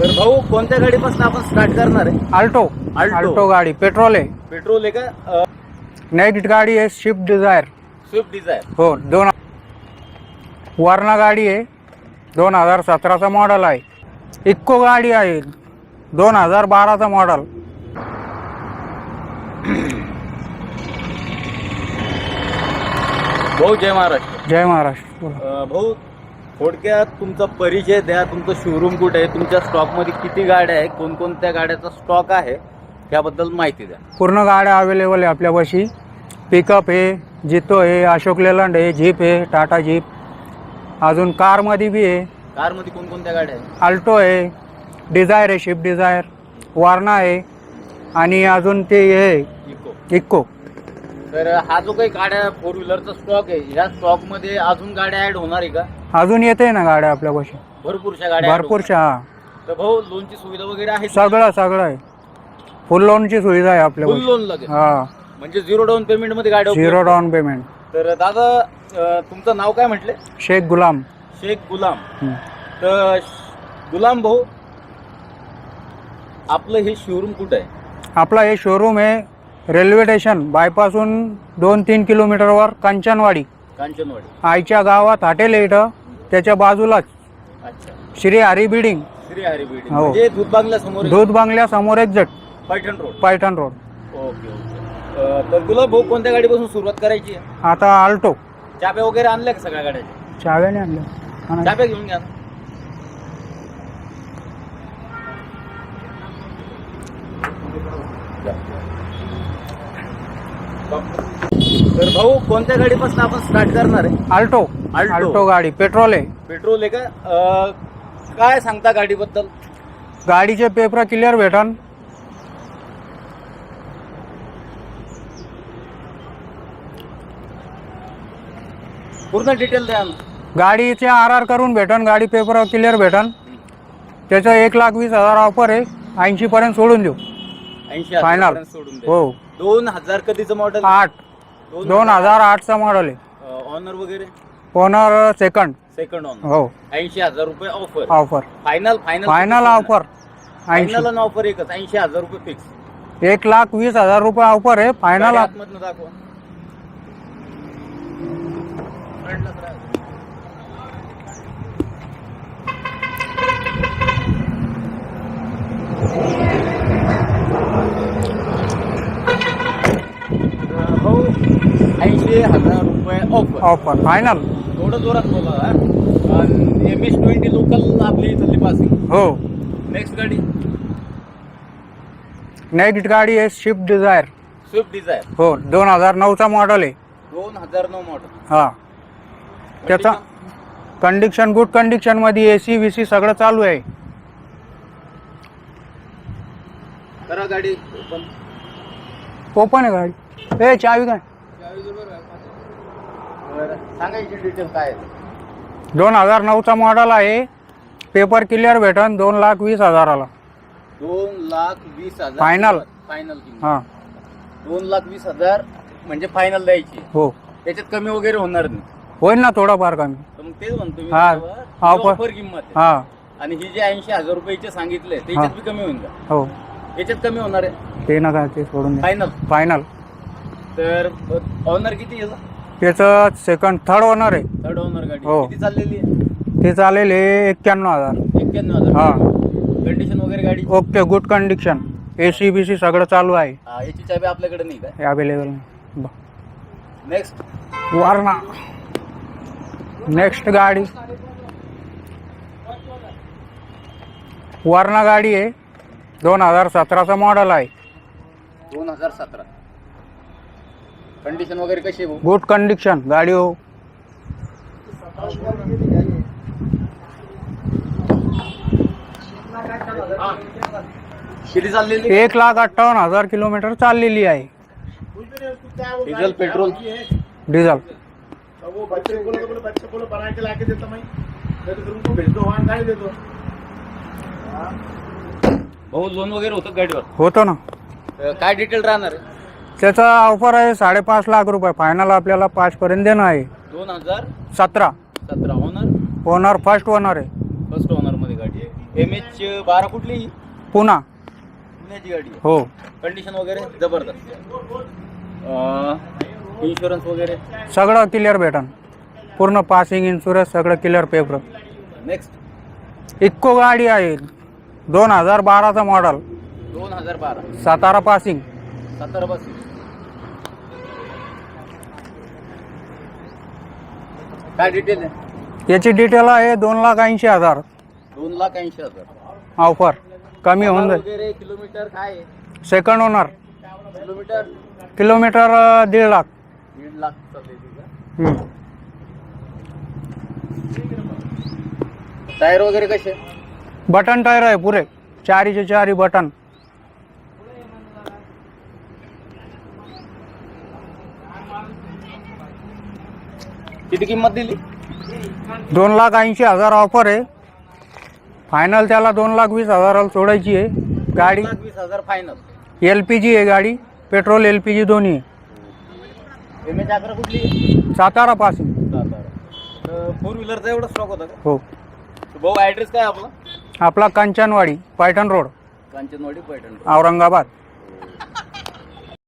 तर भाऊ कोणत्या गाडीपासून आपण स्टार्ट करणार आहे? Alto Alto. गाडी पेट्रोल आहे. पेट्रोल आहे का? नेक्स्ट गाडी आहे स्विफ्ट डिझायर स्विफ्ट डिझायर हो दोन वारणा गाडी आहे दोन हजार सतराचा मॉडल आहे. इक्को गाडी आहे दोन हजार बाराचा मॉडल भाऊ जय महाराष्ट्र. जय महाराष्ट्र. भाऊ थोडक्यात तुमचा परिचय द्या तुमचं शोरूम कुठे आहे तुमच्या स्टॉकमध्ये किती गाड्या आहे कोणकोणत्या गाड्याचा स्टॉक आहे त्याबद्दल माहिती द्या. पूर्ण गाड्या अवेलेबल आहे आपल्यापाशी. पिकअप आहे जितो आहे अशोक लेलंड आहे जीप आहे टाटा जीप अजून कारमध्ये बी आहे. कारमध्ये कोणकोणत्या गाड्या आहे आल्टो आहे डिझायर आहे शिफ्ट डिझायर वारणा आहे आणि अजून ते हे आहे, इको इक्को तर हा जो काही गाड्या फोर व्हीलरचा स्टॉक आहे ह्या स्टॉकमध्ये अजून गाड्या ऍड होणार आहे का? अजून येते ना गाड्या आपल्यापाशी भरपूरशा गाड्या हा. होणार. तर भाऊ लोनची सुविधा वगैरे आहे सगळं सगळं आहे. फुल लोनची सुविधा आहे फुल आपल्यापाशी लोन लगेच? हा. म्हणजे झिरो डाऊन पेमेंटमध्ये गाड्या झिरो उपलब्ध डाऊन पेमेंट. तर दादा अं, तुमचं नाव काय म्हटले? शेख गुलाम. शेख गुलाम. हं. तर श- गुलाम भाऊ आपलं हे शोरूम कुठं आहे? आपला हे शोरूम आहे रेल्वे स्टेशन बायपासून दोन तीन किलोमीटरवर कांचनवाडी. कांचनवाडी. आईच्या गावात हॉटेल आहे इथं. त्याच्या बाजूलाच अच्छा. श्री हरी बिल्डिंग श्री हरी बिल्डिंग हो. म्हणजे दूध बांगल्या समोर. दूध बांगल्या समोर exact Paithan road. Paithan road. Okay okay. अं, तर गुलाब भाऊ कोणत्या गाडीपासून सुरुवात करायची? आहे आता आल्टो. चाप्या वगैरे आणल्या का सगळ्या गाड्याच्या चाव्याने आणलं हा ना. चाप्या घेऊन घ्या. ना. तर भाऊ कोणत्या गाडीपासून आपण स्टार्ट करणार आहे? आल्टो. आल्टो गाडी. पेट्रोल आहे. पेट्रोल आहे का? अं, काय सांगता गाडीबद्दल? गाडीचे पेपर क्लिअर भेटन. पूर्ण डिटेल द्या ना. गाडीचे आर आर करून भेटन. गाडी पेपर क्लिअर भेटन. त्याचं एक लाख वीस हजार ऑफर आहे. ऐंशी पर्यंत सोडून देऊ. ऐंशी Final. हजारापर्यंत सोडून द्या. हो. दोन हजार कधीचं मॉडेल आठ. दोन हजार आठचा मॉडल आहे. ऑनर वगैरे? ओनर सेकंड सेकंड हो. ऐंशी हजार रुपये offer offer final final final offer ऐंशी. फायनल ऑफर एकच. ऐंशी हजार रुपये फिक्स एक लाख वीस हजार रुपये ऑफर आहे. फायनल आतमधनं दाखवा. फ्रंटलाच राहा. तर भाऊ ऐंशी हजार रुपये ऑफर ऑफर फायनल थोडं जोरात बोला एम एस ट्वेंटी लोकल आपली इथली पासिंग हो. नेक्स्ट गाडी? नेक्स्ट गाडी आहे स्विफ्ट डिझायर स्विफ्ट डिझायर हो दोन हजार नऊचा मॉडल आहे. दोन हजार नऊ मॉडेल हा. त्याचा कंडिशन गुड कंडिशनमध्ये एसी सी सगळं चालू आहे. करा गाडी ओपन ओपन आहे गाडी. ए चावी काय? सांगायची डिटेल काय आहे? दोन हजार नऊचा मॉडल आहे. पेपर क्लिअर भेटन दोन लाख वीस हजाराला. दोन लाख वीस हजार. Final. फायनल किंमत. हा. दोन लाख वीस हजार म्हणजे फायनल द्यायची. हो. त्याच्यात कमी वगैरे होणार नाही. होईल ना थोडाफार कमी. तर मग तेच म्हणतो मी हा. तुम्हाला, ही Offer. offer किंमत आहे. हा. आणि ही जे ऐंशी हजार रुपयाचे सांगितले त्याच्यात बी कमी होईल का हो. याच्यात कमी होणार आहे. ते नका ते सोडून फायनल फायनल तर ऑनर किती आहे? त्याचं सेकंड थर्ड ओनर आहे. थर्ड गाडी. हो. किती चाललेली आहे? ते चालेल हे एक्क्याण्णव हजार. एक्क्याण्णव हजार. हा. कंडिशन वगैरे गाडी okay good condition A C B C सगळं चालू आहे. हा, याची चाबी आपल्याकडे नाही काय? Available next Warna. नेक्स्ट गाडी. वारणा गाडी आहे. दोन हजार सतराचा मॉडल आहे. दोन हजार सतरा. कंडिशन वगैरे कशी आहे भाऊ? गुड कंडिशन गाडी हो किती चाललेली? एक लाख अठ्ठावन्न हजार किलोमीटर चाललेली आहे. डिझेल पेट्रोल डिझेल वो बच्चे को बोलो बोलो बच्चे को बना के लाके देता मैं नहीं तो फिर उनको भेज दो वहाँ गाड़ी दे दो भाऊ लोन वगैरे होतं गाडीवर? होतो ना. काय डिटेल राहणार आहे? त्याचा ऑफर आहे साडेपाच लाख रुपये. फायनल आपल्याला पाच पर्यंत देणं आहे. दोन हजार सतरा. सतरा ओनर ओनर फर्स्ट ओनर आहे. फर्स्ट ओनरमध्ये गाडी आहे. एम एच बारा कुठली? पुणा. पुण्याची गाडी आहे. हो. कंडिशन वगैरे जबरदस्त इन्शुरन्स वगैरे? सगळं क्लिअर भेटन. पूर्ण पासिंग इन्शुरन्स सगळं क्लिअर पेपर नेक्स्ट इक्को गाडी आहे. दोन हजार बाराचा मॉडल दोन हजार बारा. सातारा पासिंग सत्तर बस काय डिटेल आहे? याची डिटेल आहे दोन लाख ऐंशी हजार. दोन लाख ऐंशी हजार. ऑफर. कमी होऊन जाईल. वगैरे किलोमीटर काय आहे? Second owner kilometre? किलोमीटर अं, दीड लाख. दीड लाख. हम्म. टायर वगैरे कसे? बटन टायर आहे पुरे. चारीचे चारी बटन. किती किंमत दिली? दोन लाख ऐंशी हजार ऑफर आहे. फायनल त्याला दोन लाख वीस हजाराला सोडायची आहे. गाडी लाख वीस हजार फायनल एल पी जी आहे गाडी. पेट्रोल एल पी जी दोन्ही आहे. एच अकरा कुठली? फोर व्हीलरचा एवढा स्टॉक होता का? हो. तर भाऊ ॲड्रेस काय आपला? आपला कांचनवाडी पैठण रोड. कांचनवाडी पैठण औरंगाबाद.